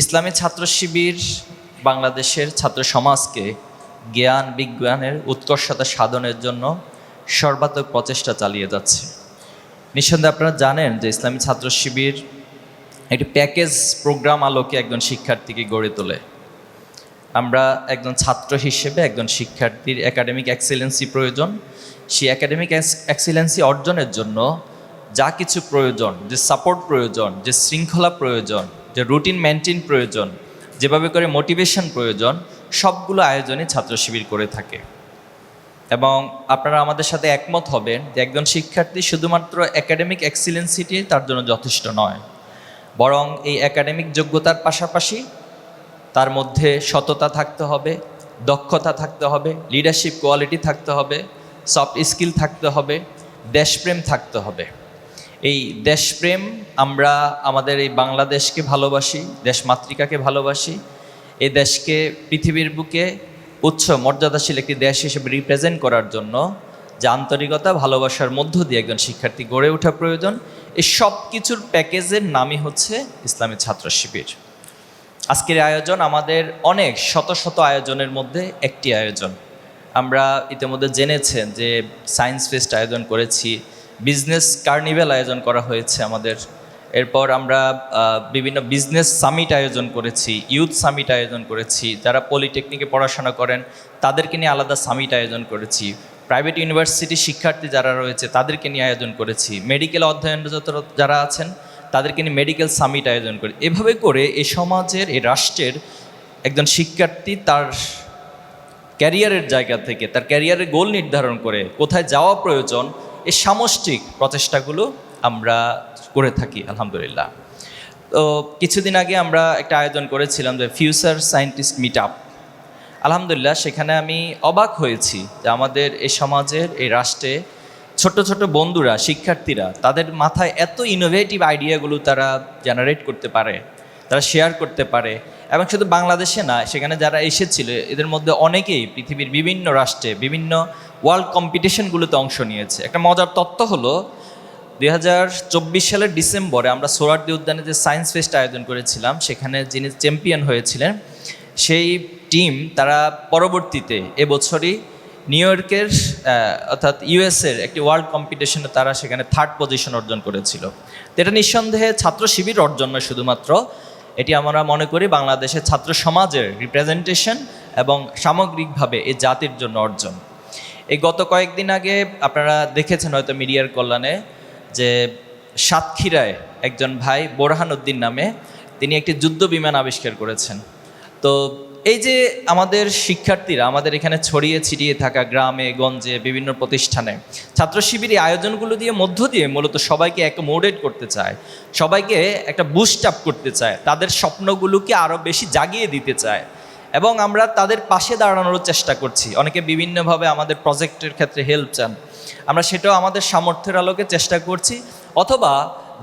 ইসলামী ছাত্র শিবির বাংলাদেশের ছাত্র সমাজকে জ্ঞান, বিজ্ঞানের উৎকর্ষতা সাধনের জন্য সর্বাত্মক প্রচেষ্টা চালিয়ে যাচ্ছে। নিঃসন্দেহে আপনারা জানেন যে ইসলামী ছাত্র শিবির একটি প্যাকেজ প্রোগ্রাম আলোকে একজন শিক্ষার্থীকে গড়ে তোলে। আমরা একজন ছাত্র হিসেবে একজন শিক্ষার্থীর একাডেমিক এক্সেলেন্সি প্রয়োজন। সেই একাডেমিক এক্সেলেন্সি অর্জনের জন্য যা কিছু প্রয়োজন, যে সাপোর্ট প্রয়োজন, যে শৃঙ্খলা প্রয়োজন যে রুটিন মেনটেন প্রয়োজন, যেভাবে করে মোটিভেশন প্রয়োজন, সবগুলো আয়োজনে ছাত্র শিবির করে থাকে। এবং আপনারা আমাদের সাথে একমত হবেন যে একজন শিক্ষার্থী শুধুমাত্র একাডেমিক এক্সিলেন্সিটি তার জন্য যথেষ্ট নয়। বরং এই একাডেমিক যোগ্যতার পাশাপাশি তার মধ্যে সততা থাকতে হবে, দক্ষতা থাকতে হবে লিডারশিপ কোয়ালিটি থাকতে হবে সফট স্কিল থাকতে হবে, দেশপ্রেম থাকতে হবে। এই দেশপ্রেম, আমরা আমাদের এই বাংলাদেশকে ভালোবাসি দেশমাতৃকাকে ভালোবাসি। এই দেশকে, পৃথিবীর বুকে উচ্চ মর্যাদাশীল একটি দেশ হিসেবে রিপ্রেজেন্ট করার জন্য যে আন্তরিকতা, ভালোবাসার মধ্য দিয়ে একজন শিক্ষার্থী গড়ে ওঠা প্রয়োজন, এই সব কিছুর প্যাকেজের নামই হচ্ছে ইসলামী ছাত্র শিবির। আজকের আয়োজন আমাদের অনেক, শত শত আয়োজনের মধ্যে একটি আয়োজন। আমরা ইতিমধ্যে জেনেছেন যে সায়েন্স ফেস্ট আয়োজন করেছি বিজনেস কার্নিভেল আয়োজন করা হয়েছে আমাদের। এরপর আমরা বিভিন্ন বিজনেস সামিট আয়োজন করেছি, ইউথ সামিট আয়োজন করেছি, যারা পলিটেকনিকে পড়াশোনা করেন, তাদেরকে নিয়ে আলাদা সামিট আয়োজন করেছি। প্রাইভেট ইউনিভার্সিটি শিক্ষার্থী যারা রয়েছে, তাদেরকে নিয়ে আয়োজন করেছি। মেডিকেল অধ্যয়নরত যারা আছেন, তাদেরকে নিয়ে মেডিকেল সামিট আয়োজন করি এভাবে করে এ সমাজের এই রাষ্ট্রের একজন শিক্ষার্থী তার ক্যারিয়ারের জায়গা থেকে, তার ক্যারিয়ারের গোল নির্ধারণ করে কোথায় যাওয়া প্রয়োজন এই সামষ্টিক প্রচেষ্টাগুলো আমরা করে থাকি, আলহামদুলিল্লাহ। তো কিছুদিন আগে আমরা একটা আয়োজন করেছিলাম যে ফিউচার সায়েন্টিস্ট মিট আপ আলহামদুলিল্লাহ, সেখানে আমি অবাক হয়েছি যে আমাদের এই সমাজের, এই রাষ্ট্রে ছোট ছোট বন্ধুরা, শিক্ষার্থীরা, তাদের মাথায় এত ইনোভেটিভ আইডিয়াগুলো তারা জেনারেট করতে পারে। তারা শেয়ার করতে পারে। এবং শুধু বাংলাদেশে না, সেখানে যারা এসেছিল, এদের মধ্যে অনেকেই পৃথিবীর বিভিন্ন রাষ্ট্রে, বিভিন্ন ওয়ার্ল্ড কম্পিটিশনগুলোতে অংশ নিয়েছে। একটা মজার তত্ত্ব হলো, দুই হাজার চব্বিশ সালের ডিসেম্বরে আমরা সোরারদি উদ্যানে যে সায়েন্স ফেস্ট আয়োজন করেছিলাম, সেখানে যিনি চ্যাম্পিয়ন হয়েছিলেন, সেই টিম তারা পরবর্তীতে এবছরই নিউ ইয়র্কের অর্থাৎ ইউএসের একটি ওয়ার্ল্ড কম্পিটিশনে তারা সেখানে থার্ড পজিশন অর্জন করেছিল। এটা নিঃসন্দেহে ছাত্র শিবির অর্জন নয় শুধুমাত্র এটি আমরা মনে করি বাংলাদেশের ছাত্র সমাজের রিপ্রেজেন্টেশন এবং সামগ্রিকভাবে এই জাতির জন্য অর্জন। এই গত কয়েকদিন আগে আপনারা দেখেছেন হয়তো মিডিয়ার কল্যাণে যে সাতক্ষীরায় একজন ভাই বোরহান উদ্দিন নামে তিনি একটি যুদ্ধ বিমান আবিষ্কার করেছেন। তো এই যে আমাদের শিক্ষার্থীরা আমাদের এখানে ছড়িয়ে ছিটিয়ে থাকা গ্রামে, গঞ্জে, বিভিন্ন প্রতিষ্ঠানে, ছাত্র শিবির আয়োজনগুলো দিয়ে মধ্য দিয়ে মূলত সবাইকে অ্যাকোমোডেট করতে চায়, সবাইকে একটা বুস্ট আপ করতে চায়, তাদের স্বপ্নগুলোকে আরও বেশি জাগিয়ে দিতে চায় এবং আমরা তাদের পাশে দাঁড়ানোর চেষ্টা করছি। অনেকে বিভিন্নভাবে আমাদের প্রজেক্টের ক্ষেত্রে হেল্প চান। আমরা সেটাও আমাদের সামর্থ্যের আলোকে চেষ্টা করছি, অথবা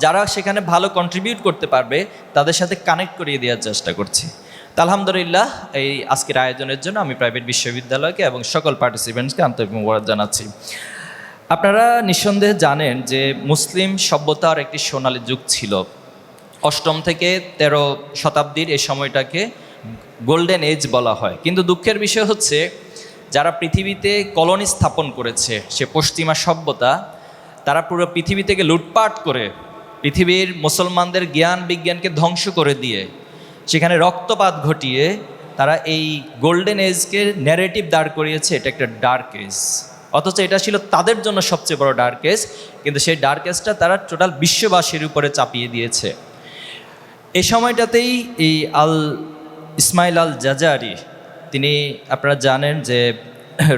যারা সেখানে ভালো কন্ট্রিবিউট করতে পারবে, তাদের সাথে কানেক্ট করিয়ে দেওয়ার চেষ্টা করছি। আলহামদুলিল্লাহ, এই আজকের আয়োজনের জন্য আমি প্রাইভেট বিশ্ববিদ্যালয়কে এবং সকল পার্টিসিপেন্টসকে আন্তরিক মুবারক জানাচ্ছি। আপনারা নিঃসন্দেহে জানেন যে মুসলিম সভ্যতার একটি সোনালী যুগ ছিল। অষ্টম থেকে তেরো শতাব্দীর এই সময়টাকে গোল্ডেন এজ বলা হয়। কিন্তু দুঃখের বিষয় হচ্ছে, যারা পৃথিবীতে কলোনি স্থাপন করেছে, সে পশ্চিমা সভ্যতা, তারা পুরো পৃথিবী থেকে লুটপাট করে পৃথিবীর মুসলমানদের জ্ঞান বিজ্ঞানকে ধ্বংস করে দিয়ে সেখানে রক্তপাত ঘটিয়ে তারা এই গোল্ডেন এজকে ন্যারেটিভ দাঁড় করিয়েছে, এটা একটা ডার্ক এজ অথচ এটা ছিল তাদের জন্য সবচেয়ে বড় ডার্ক এজ কিন্তু সেই ডার্ক এজটা তারা টোটাল বিশ্ববাসীর উপরে চাপিয়ে দিয়েছে। এই সময়টাতেই এই আল ইসমাইল আল জাজারি, তিনি আপনারা জানেন যে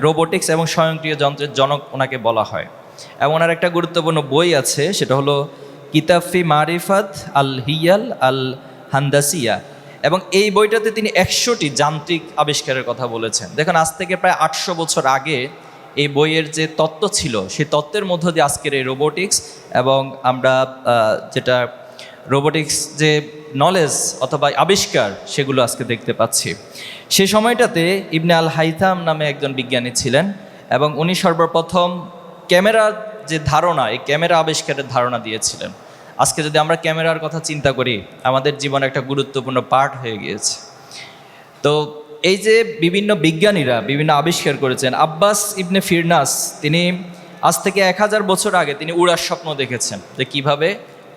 রোবোটিক্স এবং স্বয়ংক্রিয় যন্ত্রের জনক ওনাকে বলা হয়। এবং ওনার একটা গুরুত্বপূর্ণ বই আছে, সেটা হলো কিতাফি মারিফাত আল হিয়াল আল হান্দাসিয়া। এবং এই বইটাতে তিনি একশোটি যান্ত্রিক আবিষ্কারের কথা বলেছেন। দেখুন, আজ থেকে প্রায় আটশো বছর আগে এই বইয়ের যে তত্ত্ব ছিল, সেই তত্ত্বের মধ্য দিয়ে আজকের এই রোবোটিক্স এবং আমরা যেটা রোবোটিক্স যে নলেজ অথবা আবিষ্কার, সেগুলো আজকে দেখতে পাচ্ছি। সে সময়টাতে ইবনে আল হাইথাম নামে একজন বিজ্ঞানী ছিলেন এবং উনি সর্বপ্রথম ক্যামেরার যে ধারণা, এই ক্যামেরা আবিষ্কারের ধারণা দিয়েছিলেন। আজকে যদি আমরা ক্যামেরার কথা চিন্তা করি, আমাদের জীবনে একটা গুরুত্বপূর্ণ পার্ট হয়ে গিয়েছে। তো এই যে বিভিন্ন বিজ্ঞানীরা বিভিন্ন আবিষ্কার করেছেন, আব্বাস ইবনে ফিরনাস, তিনি আজ থেকে এক হাজার বছর আগে তিনি উড়ার স্বপ্ন দেখেছেন যে কীভাবে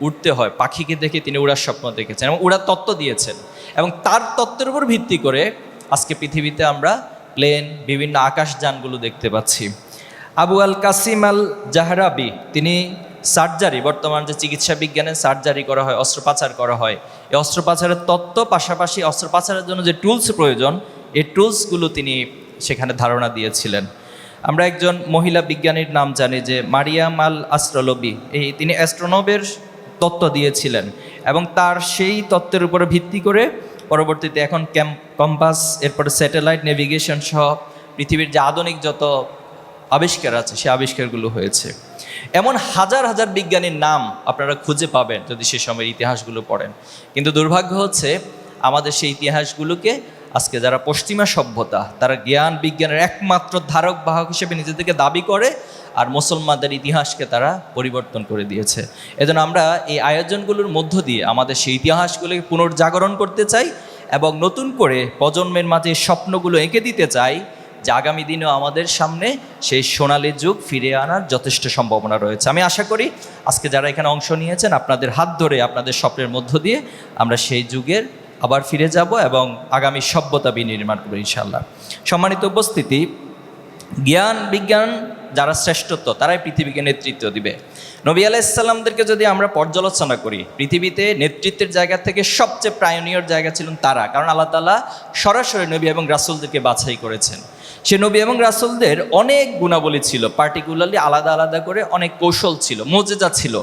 উঠতে হয়। পাখিকে দেখে তিনি উড়ার স্বপ্ন দেখেছেন এবং উড়ার তত্ত্ব দিয়েছেন। এবং তার তত্ত্বের উপর ভিত্তি করে আজকে পৃথিবীতে আমরা প্লেন, বিভিন্ন আকাশযানগুলো দেখতে পাচ্ছি। আবু আল কাসিম আল জাহরাবি তিনি সার্জারি, বর্তমান যে চিকিৎসা বিজ্ঞানে সার্জারি করা হয়, অস্ত্রোপচার করা হয়, এই অস্ত্রোপাচারের তত্ত্ব পাশাপাশি অস্ত্রোপাচারের জন্য যে টুলস প্রয়োজন, এই টুলসগুলো তিনি সেখানে ধারণা দিয়েছিলেন। আমরা একজন মহিলা বিজ্ঞানীর নাম জানি যে মারিয়াম আল আস্ট্রোলবি এই তিনি অ্যাস্ট্রোনবের তত্ত্ব দিয়েছিলেন এবং তার সেই তত্ত্বের উপরে ভিত্তি করে পরবর্তীতে এখন ক্যাম্প কম্পাস, এরপরে স্যাটেলাইট নেভিগেশন সহ পৃথিবীর যে আধুনিক যত আবিষ্কার আছে, সে আবিষ্কারগুলো হয়েছে। এমন হাজার হাজার বিজ্ঞানীর নাম আপনারা খুঁজে পাবেন যদি সে সময়ের ইতিহাসগুলো পড়েন। কিন্তু দুর্ভাগ্য হচ্ছে, আমাদের সেই ইতিহাসগুলোকে আজকে যারা পশ্চিমা সভ্যতা, তারা জ্ঞান বিজ্ঞানের একমাত্র ধারক বাহক হিসেবে নিজেদেরকে দাবি করে আর মুসলমানদের ইতিহাসকে তারা পরিবর্তন করে দিয়েছে। এজন্য আমরা এই আয়োজনগুলোর মধ্য দিয়ে আমাদের সেই ইতিহাসগুলোকে পুনর্জাগরণ করতে চাই এবং নতুন করে প্রজন্মের মাঝে স্বপ্নগুলো এঁকে দিতে চাই যে আগামী দিনেও আমাদের সামনে সেই সোনালী যুগ ফিরে আনার যথেষ্ট সম্ভাবনা রয়েছে। আমি আশা করি আজকে যারা এখানে অংশ নিয়েছেন, আপনাদের হাত ধরে, আপনাদের স্বপ্নের মধ্য দিয়ে আমরা সেই যুগের আবার ফিরে যাব এবং আগামী সভ্যতা বিনির্মাণ করব ইনশাল্লাহ সম্মানিত উপস্থিতি, জ্ঞান, বিজ্ঞান যারা শ্রেষ্ঠত্ব, তারাই পৃথিবীকে নেতৃত্ব দিবে। নবী আলাইসাল্লামদেরকে যদি আমরা পর্যালোচনা করি, পৃথিবীতে নেতৃত্বের জায়গা থেকে সবচেয়ে প্রায়নীয় জায়গা ছিলেন তারা, কারণ আল্লাহ তালা সরাসরি নবী এবং রাসুলদেরকে বাছাই করেছেন। সে নবী এবং রাসুলদের অনেক গুণাবলী ছিল পার্টিকুলারলি আলাদা আলাদা করে অনেক কৌশল ছিল, মজেজা ছিল।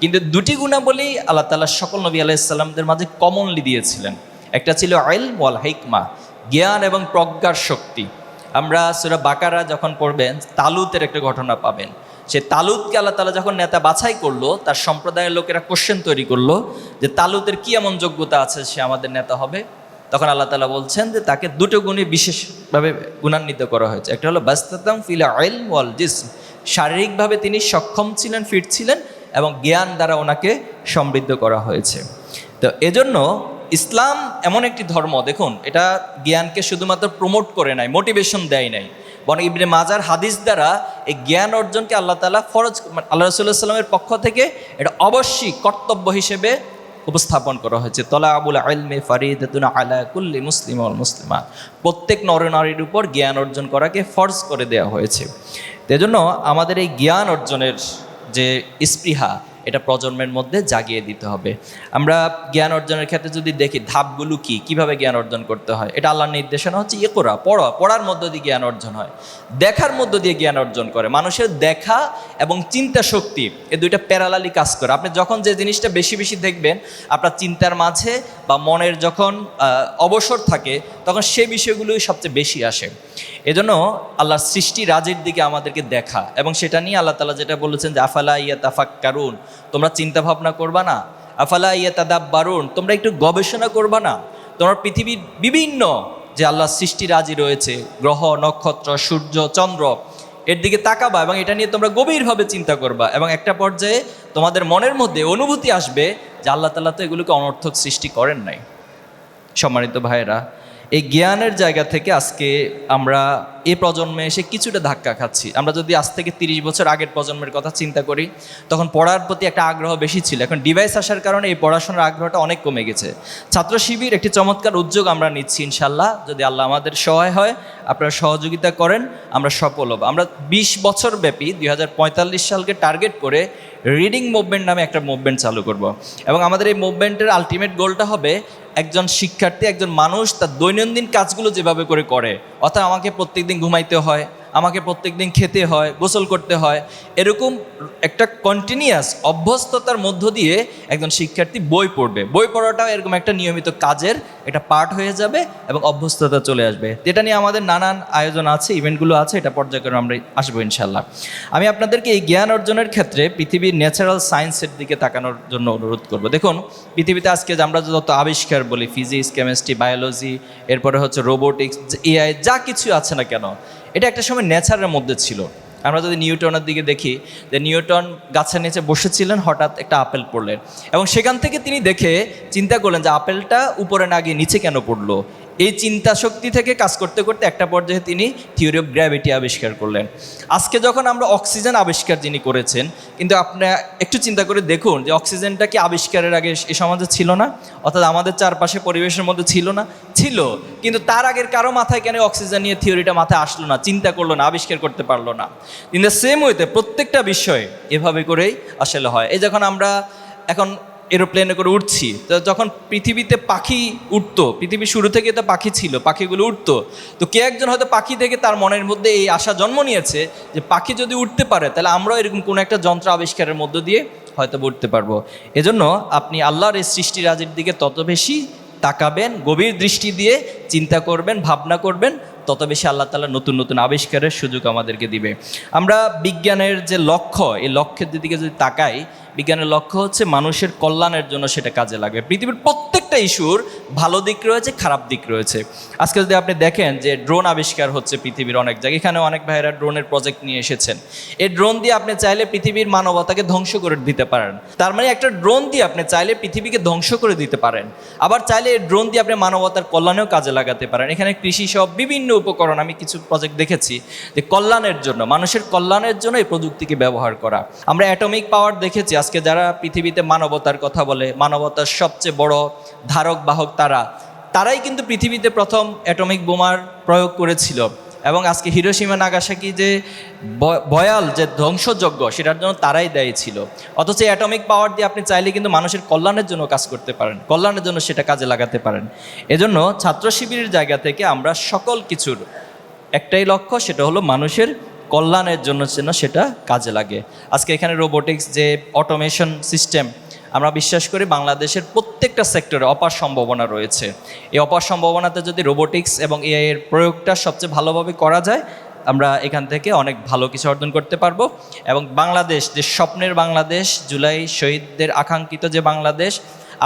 কিন্তু দুটি গুণাবলী আল্লাহ তালা সকল নবী আলাইসাল্লামদের মাঝে কমনলি দিয়েছিলেন। একটা ছিল আইল ওয়াল হাইকমা জ্ঞান এবং প্রজ্ঞার শক্তি। আমরা সুরা বাকারা যখন পড়বেন, তালুতের একটা ঘটনা পাবেন। সে তালুতকে আল্লাহ তালা যখন নেতা বাছাই করল, তার সম্প্রদায়ের লোকেরা কোশ্চেন তৈরি করল যে তালুতের কি এমন যোগ্যতা আছে সে আমাদের নেতা হবে? তখন আল্লাহ তালা বলছেন যে তাকে দুটো গুণে বিশেষভাবে গুণান্বিত করা হয়েছে। একটা হলো, বাস্তাতাম ফিলা অয়েল ওয়াল জিসম। শারীরিকভাবে তিনি সক্ষম ছিলেন, ফিট ছিলেন এবং জ্ঞান দ্বারা ওনাকে সমৃদ্ধ করা হয়েছে। তো এজন্য ইসলাম এমন একটি ধর্ম, দেখুন, এটা জ্ঞানকে শুধুমাত্র প্রমোট করে নাই মোটিভেশন দেয় নাই। বরং ইবনে মাজার হাদিস দ্বারা এই জ্ঞান অর্জনকে আল্লাহ তালা ফরজ, আল্লাহ রসুল্লাহ সাল্লামের পক্ষ থেকে এটা অবশ্যই কর্তব্য হিসেবে উপস্থাপন করা হয়েছে। তলা আবুল আলমে ফারিদ আলা কুল্লি মুসলিম আল মুসলিমা। প্রত্যেক নরনারীর উপর জ্ঞান অর্জন করাকে ফর্জ করে দেওয়া হয়েছে। এজন্য আমাদের এই জ্ঞান অর্জনের যে স্পৃহা এটা প্রজন্মের মধ্যে জাগিয়ে দিতে হবে। আমরা জ্ঞান অর্জনের ক্ষেত্রে যদি দেখি, ধাপগুলো কি? কীভাবে জ্ঞান অর্জন করতে হয়? এটা আল্লাহর নির্দেশনা হচ্ছে ইয়ে করা পড়া। পড়ার মধ্য দিয়ে জ্ঞান অর্জন হয়। দেখার মধ্য দিয়ে জ্ঞান অর্জন করে। মানুষের দেখা এবং চিন্তা শক্তি এই দুইটা প্যারালালি কাজ করে। আপনি যখন যে জিনিসটা বেশি বেশি দেখবেন, আপনার চিন্তার মাঝে বা মনের যখন অবসর থাকে, তখন সে বিষয়গুলোই সবচেয়ে বেশি আসে। এজন্য আল্লাহর সৃষ্টি রাজের দিকে আমাদেরকে দেখা এবং সেটা নিয়ে আল্লাহ তালা যেটা বলেছেন যে, আফালা ইয়া তাফাক কারুন তোমরা চিন্তা ভাবনা করবা না। আফালা ইয়া তাদাব বারুন তোমরা একটু গবেষণা করবা না। তোমরা পৃথিবীর বিভিন্ন যে আল্লাহর সৃষ্টি রাজি রয়েছে, গ্রহ, নক্ষত্র, সূর্য, চন্দ্র, এর দিকে তাকাবা এবং এটা নিয়ে তোমরা গভীরভাবে চিন্তা করবা এবং একটা পর্যায়ে তোমাদের মনের মধ্যে অনুভূতি আসবে যে আল্লাহ তালা তো এগুলোকে অনর্থক সৃষ্টি করেন নাই। সম্মানিত ভাইয়েরা এই জ্ঞানের জায়গা থেকে আজকে আমরা এ প্রজন্মে এসে কিছুটা ধাক্কা খাচ্ছি। আমরা যদি আজ থেকে তিরিশ বছর আগের প্রজন্মের কথা চিন্তা করি, তখন পড়ার প্রতি একটা আগ্রহ বেশি ছিল। এখন ডিভাইস আসার কারণে এই পড়াশোনার আগ্রহটা অনেক কমে গেছে। ছাত্র শিবির একটি চমৎকার উদ্যোগ আমরা নিচ্ছি ইনশাল্লাহ যদি আল্লাহ আমাদের সহায় হয়, আপনারা সহযোগিতা করেন, আমরা সফল হব। আমরা বিশ বছর ব্যাপী দুই হাজার পঁয়তাল্লিশ সালকে টার্গেট করে রিডিং মুভমেন্ট নামে একটা মুভমেন্ট চালু করব। এবং আমাদের এই মুভমেন্টের আলটিমেট গোলটা হবে একজন শিক্ষার্থী, একজন মানুষ তার দৈনন্দিন কাজগুলো যেভাবে করে করে, অর্থাৎ আমাকে প্রত্যেকদিন ঘুমাইতে হয় আমাকে প্রত্যেকদিন খেতে হয়, গোসল করতে হয়। এরকম একটা কন্টিনিউয়াস অভ্যস্ততার মধ্য দিয়ে একজন শিক্ষার্থী বই পড়বে। বই পড়াটাও এরকম একটা নিয়মিত কাজের একটা পার্ট হয়ে যাবে এবং অভ্যস্ততা চলে আসবে। এটা নিয়ে আমাদের নানান আয়োজন আছে ইভেন্টগুলো আছে, এটা পর্যায়ক্রমে আমরা আসব ইনশাল্লাহ আমি আপনাদেরকে এই জ্ঞান অর্জনের ক্ষেত্রে পৃথিবীর ন্যাচারাল সায়েন্সের দিকে তাকানোর জন্য অনুরোধ করব। দেখুন, পৃথিবীতে আজকে আমরা যত আবিষ্কার বলি ফিজিক্স কেমিস্ট্রি বায়োলজি এরপরে হচ্ছে রোবোটিক্স এআই যা কিছু আছে না কেন এটা একটা সময় নেচারের মধ্যে ছিল। আমরা যদি নিউটনের দিকে দেখি, যে নিউটন গাছের নিচে বসেছিলেন, হঠাৎ একটা আপেল পড়লেন। এবং সেখান থেকে তিনি দেখে চিন্তা করলেন যে আপেলটা উপরে না গিয়ে নিচে কেন পড়ল? এই চিন্তা শক্তি থেকে কাজ করতে করতে একটা পর্যায়ে তিনি থিওরি অফ গ্র্যাভিটি আবিষ্কার করলেন। আজকে যখন আমরা অক্সিজেন আবিষ্কার যিনি করেছেন, কিন্তু আপনি একটু চিন্তা করে দেখুন যে অক্সিজেনটা কি আবিষ্কারের আগে এ সমাজে ছিল না? অর্থাৎ আমাদের চারপাশে পরিবেশের মধ্যে ছিল না? ছিল, কিন্তু তার আগের কারও মাথায় কেন অক্সিজেন নিয়ে থিওরিটা মাথায় আসলো না, চিন্তা করল না, আবিষ্কার করতে পারল না? দ্য সেম ওয়েতে প্রত্যেকটা বিষয়ে এভাবে করেই আসলে হয়। এই যখন আমরা এখন এরোপ্লেনে করে উঠছি। তো যখন পৃথিবীতে পাখি উঠতো পৃথিবীর শুরু থেকে তো পাখি ছিল, পাখিগুলো উঠতো। তো কে একজন হয়তো পাখি থেকে তার মনের মধ্যে এই আশা জন্ম নিয়েছে যে পাখি যদি উঠতে পারে, তাহলে আমরাও এরকম কোনো একটা যন্ত্র আবিষ্কারের মধ্য দিয়ে হয়তো উঠতে পারব। এজন্য আপনি আল্লাহর এই সৃষ্টি রাজির দিকে তত বেশি তাকাবেন, গভীর দৃষ্টি দিয়ে চিন্তা করবেন, ভাবনা করবেন, তত বেশি আল্লাহ তালা নতুন নতুন আবিষ্কারের সুযোগ আমাদেরকে দিবে। আমরা বিজ্ঞানের যে লক্ষ্য, এই লক্ষ্যের দিকে যদি তাকাই বিজ্ঞানের লক্ষ্য হচ্ছে মানুষের কল্যাণের জন্য সেটা কাজে লাগবে পৃথিবীর প্রত্যেকটা ইস্যুর ভালো দিক রয়েছে, খারাপ দিক রয়েছে। আজকে যদি আপনি দেখেন যে ড্রোন আবিষ্কার হচ্ছে পৃথিবীর অনেক জায়গায়, এখানে অনেক ভাইয়েরা ড্রোনের প্রজেক্ট নিয়ে এসেছেন। এই ড্রোন দিয়ে আপনি চাইলে পৃথিবীর মানবতাকে ধ্বংস করে দিতে পারেন। তার মানে একটা ড্রোন দিয়ে আপনি চাইলে পৃথিবীকে ধ্বংস করে দিতে পারেন। আবার চাইলে এই ড্রোন দিয়ে আপনি মানবতার কল্যাণেও কাজে লাগাতে পারেন। এখানে কৃষি সব বিভিন্ন উপকরণ, আমি কিছু প্রজেক্ট দেখেছি যে কল্যাণের জন্য, মানুষের কল্যাণের জন্য এই প্রযুক্তিকে ব্যবহার করা। আমরা অ্যাটমিক পাওয়ার দেখেছি আজকে যারা পৃথিবীতে মানবতার কথা বলে, মানবতার সবচেয়ে বড় ধারক, বাহক তারা, তারাই কিন্তু পৃথিবীতে প্রথম অ্যাটমিক বোমার প্রয়োগ করেছিল। এবং আজকে হিরোসীমা নাগাসাকি যে ব- ভয়াল, যে ধ্বংসযজ্ঞ, সেটার জন্য তারাই দায়ী ছিল। অথচ অ্যাটমিক পাওয়ার দিয়ে আপনি চাইলে কিন্তু মানুষের কল্যাণের জন্য কাজ করতে পারেন, কল্যাণের জন্য সেটা কাজে লাগাতে পারেন। এজন্য ছাত্র শিবিরের জায়গা থেকে আমরা সকল কিছুর একটাই লক্ষ্য, সেটা হলো মানুষের কল্যাণের জন্য যেন সেটা কাজে লাগে। আজকে এখানে রোবোটিক্স যে অটোমেশন সিস্টেম আমরা বিশ্বাস করি বাংলাদেশের প্রত্যেকটা সেক্টরে অপার সম্ভাবনা রয়েছে। এই অপার সম্ভাবনাতে যদি রোবোটিক্স এবং এআই এর প্রয়োগটা সবচেয়ে ভালোভাবে করা যায়, আমরা এখান থেকে অনেক ভালো কিছু অর্জন করতে পারব। এবং বাংলাদেশ, যে স্বপ্নের বাংলাদেশ, জুলাই শহীদদের আকাঙ্ক্ষিত যে বাংলাদেশ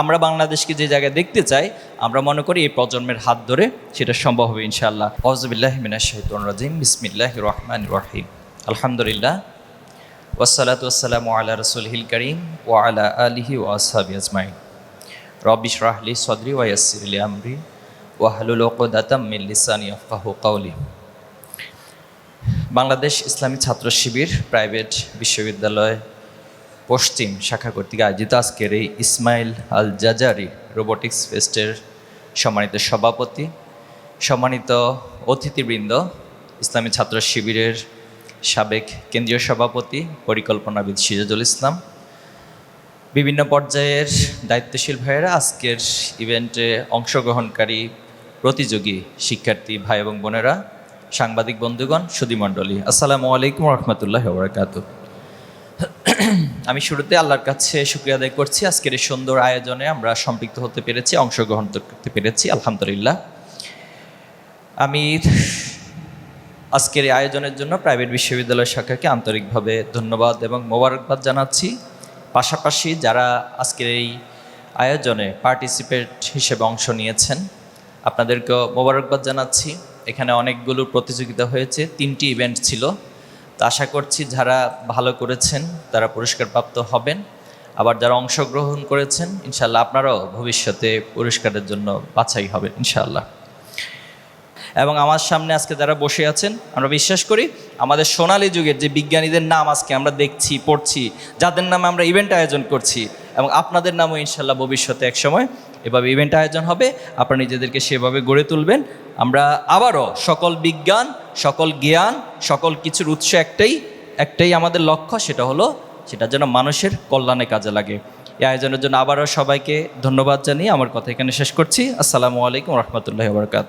আমরা বাংলাদেশকে যে জায়গায় দেখতে চাই, আমরা মনে করি এই প্রজন্মের হাত ধরে সেটা সম্ভব হবে ইনশাআল্লাহ। ফজবিল্লাহ মিনাশ শাইতানির রাজিম। বিসমিল্লাহ রহমান রহিম। আলহামদুলিল্লাহ। ওয়াসালাত ওয়াসালামু আলা রসুলহিল করিম ওয়া আলা আলিহি ওয়া আসহাবি আজমাইন। রবিশ রাহলি সদরি ওয়া ইয়াসসিরলি আমরি ওয়া হালুল উকদাতাম মিন লিসানি ইয়াফকাহু কাওলি। বাংলাদেশ ইসলামী ছাত্র শিবির প্রাইভেট বিশ্ববিদ্যালয় পশ্চিম শাখা কর্তৃক আয়োজিত আজকের এই ইসমাইল আল জাজারি রোবোটিক্স ফেস্টের সম্মানিত সভাপতি, সম্মানিত অতিথিবৃন্দ, ইসলামী ছাত্র শিবিরের সাবেক কেন্দ্রীয় সভাপতি, পরিকল্পনাবিদ সিরাজুল ইসলাম, বিভিন্ন পর্যায়ের দায়িত্বশীল ভাইয়েরা আজকের ইভেন্টে অংশগ্রহণকারী প্রতিযোগী শিক্ষার্থী ভাই এবং বোনেরা, সাংবাদিক বন্ধুগণ সুদীমণ্ডলী আসসালামু আলাইকুম রহমতুল্লাহ বরকাত আমি শুরুতে আল্লাহর কাছে শুক্রিয়া আদায় করছি। আজকের এই সুন্দর আয়োজনে আমরা সম্পৃক্ত হতে পেরেছি, অংশগ্রহণ করতে পেরেছি, আলহামদুলিল্লাহ। আমি আজকের এই আয়োজনের জন্য প্রাইভেট বিশ্ববিদ্যালয় শাখাকে আন্তরিকভাবে ধন্যবাদ এবং মোবারকবাদ জানাচ্ছি। পাশাপাশি যারা আজকের এই আয়োজনে পার্টিসিপেট হিসেবে অংশ নিয়েছেন, আপনাদেরকেও মোবারকবাদ জানাচ্ছি। এখানে অনেকগুলো প্রতিযোগিতা হয়েছে, তিনটি ইভেন্ট ছিল। তো আশা করছি যারা ভালো করেছেন, তারা পুরস্কারপ্রাপ্ত হবেন। আবার যারা অংশগ্রহণ করেছেন ইনশাল্লাহ আপনারাও ভবিষ্যতে পুরস্কারের জন্য বাছাই হবেন, ইনশাআল্লাহ। এবং আমার সামনে আজকে যারা বসে আছেন, আমরা বিশ্বাস করি আমাদের সোনালী যুগের যে বিজ্ঞানীদের নাম আজকে আমরা দেখছি, পড়ছি, যাদের নামে আমরা ইভেন্ট আয়োজন করছি, এবং আপনাদের নামও ইনশাল্লাহ ভবিষ্যতে একসময় এভাবে ইভেন্ট আয়োজন হবে। আপনারা নিজেদেরকে সেভাবে গড়ে তুলবেন। আমরা আবারও সকল বিজ্ঞান সকল জ্ঞান, সকল কিছুর উৎস একটাই একটাই আমাদের লক্ষ্য, সেটা হলো সেটা যেন মানুষের কল্যাণে কাজে লাগে। এই আয়োজনের জন্য আবারও সবাইকে ধন্যবাদ জানিয়ে আমার কথা এখানে শেষ করছি। আসসালামু আলাইকুম রহমতুল্লাহ বরকাত